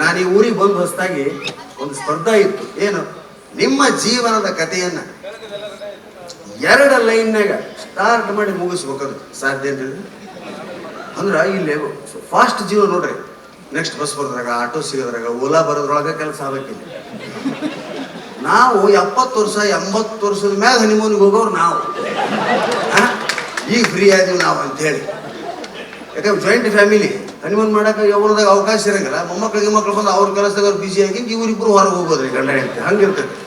ನಾನು ಈ ಊರಿಗೆ ಬಂದು ಹೊಸದಾಗಿ ಒಂದು ಸ್ಪರ್ಧೆ ಇತ್ತು. ಏನು? ನಿಮ್ಮ ಜೀವನದ ಕಥೆಯನ್ನ ಎರಡು ಲೈನ್ನಾಗ ಸ್ಟಾರ್ಟ್ ಮಾಡಿ ಮುಗಿಸ್ಬೇಕದು ಸಾಧ್ಯ ಏನ್ರಿ ಅಂದ್ರೆ? ಇಲ್ಲಿ ಫಾಸ್ಟ್ ಜೀವ ನೋಡ್ರಿ. ನೆಕ್ಸ್ಟ್ ಬಸ್ ಬರೋದ್ರಾಗ ಆಟೋ ಸಿಗೋದ್ರಾಗ, ಓಲಾ ಬರೋದ್ರೊಳಗೆ ಕೆಲಸ ಆಗಬೇಕಿಲ್ಲ ನಾವು ಎಪ್ಪತ್ತು ವರ್ಷ, ಎಂಬತ್ತು ವರ್ಷದ ಮ್ಯಾಗ ಹನಿಮೂನಿಗೆ ಹೋಗೋರು ನಾವು? ಈಗ ಫ್ರೀ ಆದೀವಿ ನಾವು ಅಂತೇಳಿ ಯಾಕಂದ್ರೆ ಜಾಯಿಂಟ್ ಫ್ಯಾಮಿಲಿ ಹನಿಮೂನ್ ಮಾಡಕ್ಕೆ ಯಾವ್ರದಾಗ ಅವಕಾಶ ಇರಂಗಿಲ್ಲ. ಮೊಮ್ಮಕ್ಕಳಿಗೆ ಮಕ್ಕಳು ಬಂದು ಅವ್ರ ಕೆಲಸದಾಗ ಬಿಸಿ ಆಗಿ ಇವರಿಬ್ಬರು ಹೊರಗೆ ಹೋಗೋದ್ರಿ ಗಂಡ ಹೆಂಡತಿ. ಹಂಗಿರ್ತದೆ.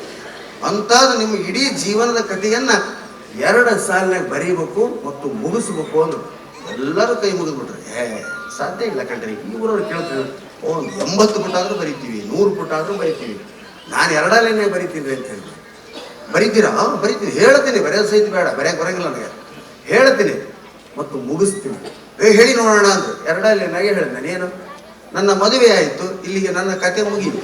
ಅಂಥದ್ದು ನಿಮ್ಮ ಇಡೀ ಜೀವನದ ಕಥೆಯನ್ನ ಎರಡು ಸಾಲಿನಾಗ ಬರೀಬೇಕು ಮತ್ತು ಮುಗಿಸ್ಬೇಕು ಅಂದ್ರೆ. ಎಲ್ಲರೂ ಕೈ ಮುಗಿದ್ಬಿಟ್ರೆ. ಏ, ಸಾಧ್ಯ ಇಲ್ಲ ಕಣ್ರಿ. ಇವ್ರವ್ರು ಕೇಳ್ತೀವಿ ಓ, ಎಂಬತ್ತು ಪುಟ ಆದ್ರೂ ಬರಿತೀವಿ, ನೂರು ಪುಟ ಆದ್ರೂ ಬರಿತೀವಿ. ನಾನು ಎರಡಲ್ಲೇನೆ ಬರಿತೀನಿ ಅಂತ ಹೇಳಿದೆ ಬರಿತೀರಾ? ಬರಿತೀನಿ ಹೇಳ್ತೀನಿ, ಬರೆಯೋದು ಸಹಿತ ಬೇಡ. ಬರೆಯೋಕೆ ಬರೋಂಗಿಲ್ಲ ನನಗೆ. ಹೇಳ್ತೀನಿ. ಮತ್ತು ಮುಗಿಸ್ತೀನಿ. ಏ ಹೇಳಿ ನೋಡೋಣ ಅಂದ್ರು. ಎರಡಲ್ಲಿ ನನಗೆ ಹೇಳಿದ ನಾನೇನು? ನನ್ನ ಮದುವೆ ಆಯಿತು ಇಲ್ಲಿಗೆ ನನ್ನ ಕತೆ ಮುಗಿಯಿತು?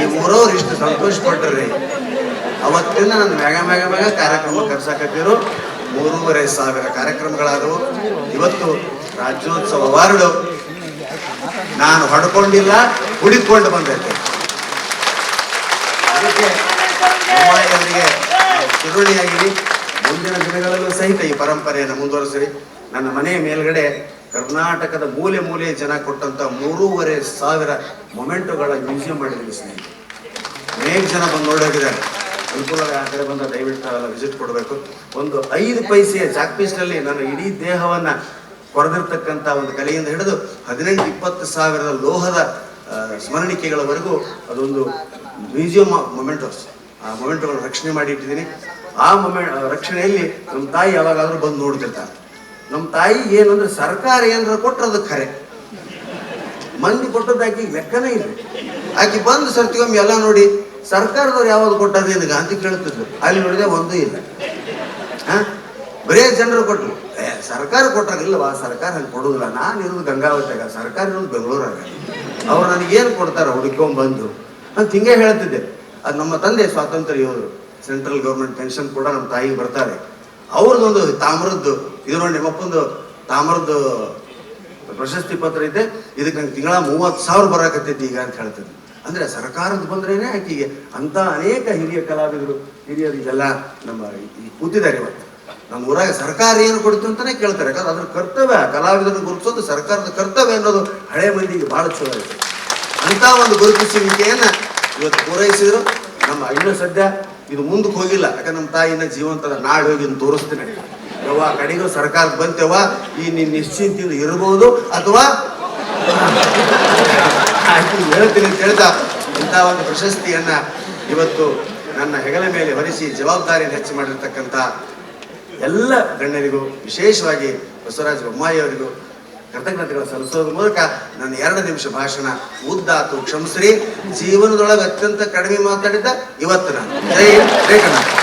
ಈ ಊರವ್ರು ಇಷ್ಟು ಸಂತೋಷ ಪಟ್ರಿ ಅವತ್ತಿಂದ ನನ್ನ ಮ್ಯಾಗ ಮ್ಯಾಗ ಮ್ಯಾಗ ಕಾರ್ಯಕ್ರಮ ಕರ್ಸಕತ್ತಿರು ಮೂರುವರೆ ಸಾವಿರ ಕಾರ್ಯಕ್ರಮಗಳಾದವು. ಇವತ್ತು ರಾಜ್ಯೋತ್ಸವ ಅವಾರ್ಡು ನಾನು ಹೊಡ್ಕೊಂಡಿಲ್ಲ ಹುಡಿಕೊಂಡು ಬಂದೈತೆ. ಅದಕ್ಕೆ ಚಿರುಣಿಯಾಗಿರಿ ಮುಂದಿನ ದಿನಗಳಲ್ಲೂ ಸಹಿತ ಈ ಪರಂಪರೆಯನ್ನು ಮುಂದುವರಿಸಿರಿ. ನನ್ನ ಮನೆಯ ಮೇಲ್ಗಡೆ ಕರ್ನಾಟಕದ ಮೂಲೆ ಮೂಲೆ ಜನ ಕೊಟ್ಟಂತ ಮೂರುವರೆ ಸಾವಿರ ಮೊಮೆಂಟುಗಳ ಮ್ಯೂಸಿಯಂ ಮಾಡಿದ್ವಿ ಸ್ನೇಹಿತರೆ. ಅನೇಕ ಜನ ಬಂದು ನೋಡೋಗಿದ್ದಾರೆ ಅನುಕೂಲ ಆ ಕಡೆ ಬಂದ ದಯವಿಟ್ಟು ತಾವೆಲ್ಲ ವಿಸಿಟ್ ಕೊಡಬೇಕು. ಒಂದು ಐದು ಪೈಸೆಯ ಜಾಕ್ ಪೀಸ್ನಲ್ಲಿ ನಾನು ಇಡೀ ದೇಹವನ್ನ ಕೊರೆದಿರ್ತಕ್ಕಂಥ ಒಂದು ಕಲೆಯಿಂದ ಹಿಡಿದು ಹದಿನೆಂಟು ಇಪ್ಪತ್ತು ಸಾವಿರದ ಲೋಹದ ಸ್ಮರಣಿಕೆಗಳವರೆಗೂ ಅದೊಂದು ಮ್ಯೂಸಿಯಂ ಮೊಮೆಂಟೋಸ್ ಆ ಮೊಮೆಂಟ್ಗಳನ್ನು ರಕ್ಷಣೆ ಮಾಡಿ ಇಟ್ಟಿದ್ದೀನಿ. ಆ ಮೊಮೆಂಟ್ ರಕ್ಷಣೆಯಲ್ಲಿ ನಮ್ಮ ತಾಯಿ ಯಾವಾಗಾದ್ರೂ ಬಂದು ನೋಡ್ತಿರ್ತಾರೆ. ನಮ್ಮ ತಾಯಿ ಏನಂದ್ರೆ ಸರ್ಕಾರ ಏನಾರ ಕೊಟ್ಟರೆ ಖರೆ. ಮಂದಿ ಕೊಟ್ಟದ್ದು ಆಕೆ ಲೆಕ್ಕನೇ ಇಲ್ಲ. ಆಕೆ ಬಂದು ಸರ್ತಿಗೊಮ್ಮೆ ಎಲ್ಲ ನೋಡಿ, ಸರ್ಕಾರದವ್ರು ಯಾವಾಗ ಕೊಟ್ಟಾರ ಏನು ಅಂತ ಕೇಳ್ತಿದ್ರು. ಅಲ್ಲಿ ನೋಡಿದೆ ಒಂದೂ ಇಲ್ಲ. ಹಾ ಬರೇ ಜನರು ಕೊಟ್ಟರು ಸರ್ಕಾರ ಕೊಟ್ಟಾಗಿಲ್ಲವಾ ಸರ್ಕಾರ ಹಂಗೆ ಕೊಡೋದಿಲ್ಲ. ನಾನು ಇರೋದು ಗಂಗಾವತಿಯಾಗ. ಸರ್ಕಾರ ಇರೋದು ಬೆಂಗಳೂರಾಗ. ಅವ್ರು ನನಗೇನು ಕೊಡ್ತಾರೆ ಹುಡುಕೊಂಡ್ಬಂದು ಅಂತ ಹಿಂಗೆ ಹೇಳ್ತಿದ್ದೆ. ಅದು ನಮ್ಮ ತಂದೆ ಸ್ವಾತಂತ್ರ್ಯ ಇವರು. ಸೆಂಟ್ರಲ್ ಗೌರ್ಮೆಂಟ್ ಪೆನ್ಷನ್ ಕೂಡ ನಮ್ಮ ತಾಯಿಗೆ ಬರ್ತಾರೆ. ಅವ್ರದ್ದೊಂದು ತಾಮ್ರದ್ದು, ಇದು ನೋಡಿ ನಿಮ್ಮಪ್ಪಂದು ತಾಮ್ರದ್ದು ಪ್ರಶಸ್ತಿ ಪತ್ರ ಇದೆ. ಇದಕ್ಕೆ ನಂಗೆ ತಿಂಗಳ ಮೂವತ್ತು ಸಾವಿರ ಬರಾಕತ್ತೈತಿ ಈಗ ಅಂತ ಹೇಳ್ತದೆ ಅಂದ್ರೆ ಸರ್ಕಾರದ ಬಂದ್ರೇನೆ ಆಕೆಗೆ ಅಂತ ಅನೇಕ ಹಿರಿಯ ಕಲಾವಿದರು, ಹಿರಿಯರು ಇದೆಲ್ಲ ನಮ್ಮ ಕೂತಿದ್ದಾರೆ ಇವತ್ತು. ನಮ್ಮ ಊರಾಗ ಸರ್ಕಾರ ಏನು ಕೊಡ್ತು ಅಂತಾನೆ ಕೇಳ್ತಾರೆ. ಯಾಕಂದ್ರೆ ಅದ್ರ ಕರ್ತವ್ಯ, ಕಲಾವಿದರನ್ನು ಗುರುತಿಸೋದು ಸರ್ಕಾರದ ಕರ್ತವ್ಯ ಅನ್ನೋದು ಹಳೆ ಮಂದಿಗೆ ಬಹಳ ಚಲೋ ಐತೆ ಅಂತ ಒಂದು ಗುರುತಿಸುವಿಕೆಯನ್ನ ಇವತ್ತು ಪೂರೈಸಿದ್ರು. ನಮ್ಮ ಇನ್ನೂ ಸದ್ಯ ಇದು ಮುಂದಕ್ಕೆ ಹೋಗಿಲ್ಲ. ಯಾಕಂದ್ರೆ ನಮ್ಮ ತಾಯಿನ ಜೀವಂತದ ನಾಡು ಹೋಗಿ ತೋರಿಸ್ತೇನೆ. ಯವ್ವ, ಕಡೆಗೂ ಸರ್ಕಾರ ಬಂತೇವ ಈ ನಿನ್ ನಿಶ್ಚಿಂತಿಂದ ಇರ್ಬೋದು ಅಥವಾ ಹೇಳ್ತೀನಿ ಅಂತ ಹೇಳ್ತಾ ಇಂಥ ಒಂದು ಪ್ರಶಸ್ತಿಯನ್ನ ಇವತ್ತು ನನ್ನ ಹೆಗಲ ಮೇಲೆ ಹೊರಿಸಿ ಜವಾಬ್ದಾರಿಯನ್ನು ಹೆಚ್ಚು ಮಾಡಿರ್ತಕ್ಕಂಥ ಎಲ್ಲ ಗಣ್ಯರಿಗೂ, ವಿಶೇಷವಾಗಿ ಬಸವರಾಜ ಬೊಮ್ಮಾಯಿ ಅವರಿಗೂ ಕೃತಜ್ಞತೆಗಳು ಸಲ್ಲಿಸೋದ್ರ ಮೂಲಕ ನನ್ನ ಎರಡು ನಿಮಿಷ ಭಾಷಣ ಉದ್ದಾತು, ಕ್ಷಮಿಸ್ರಿ. ಜೀವನದೊಳಗೆ ಅತ್ಯಂತ ಕಡಿಮೆ ಮಾತಾಡಿದ್ದ ಇವತ್ತು ನಾನು. ಜೈ ಜೈ